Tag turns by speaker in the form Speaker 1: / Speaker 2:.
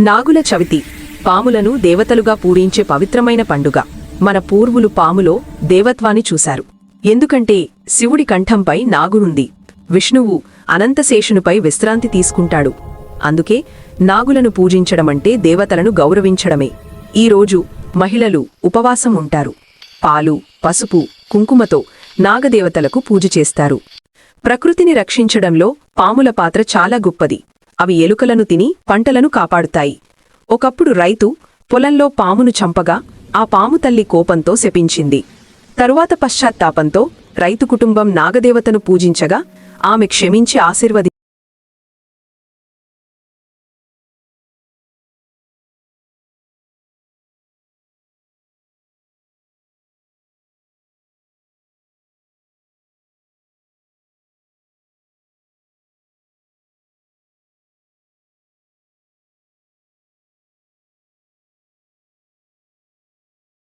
Speaker 1: నాగుల చవితి. పాములను దేవతలుగా పూరించే పవిత్రమైన పండుగ. మన పూర్వులు పాములో దేవత్వాన్ని చూశారు. ఎందుకంటే శివుడి కంఠంపై నాగునుంది విష్ణువు అనంతశేషునిపై విశ్రాంతి తీసుకుంటాడు. అందుకే నాగులను పూజించడమంటే దేవతలను గౌరవించడమే. ఈరోజు మహిళలు ఉపవాసం ఉంటారు. పాలు పసుపు కుంకుమతో నాగదేవతలకు పూజ చేస్తారు. ప్రకృతిని రక్షించడంలో పాముల పాత్ర చాలా గొప్పది. అవి ఎలుకలను తిని పంటలను కాపాడుతాయి. ఒకప్పుడు రైతు పొలంలో పామును చంపగా ఆ పాము తల్లి కోపంతో శపించింది. తరువాత పశ్చాత్తాపంతో రైతు కుటుంబం నాగదేవతను పూజించగా ఆమె క్షమించి ఆశీర్వదించింది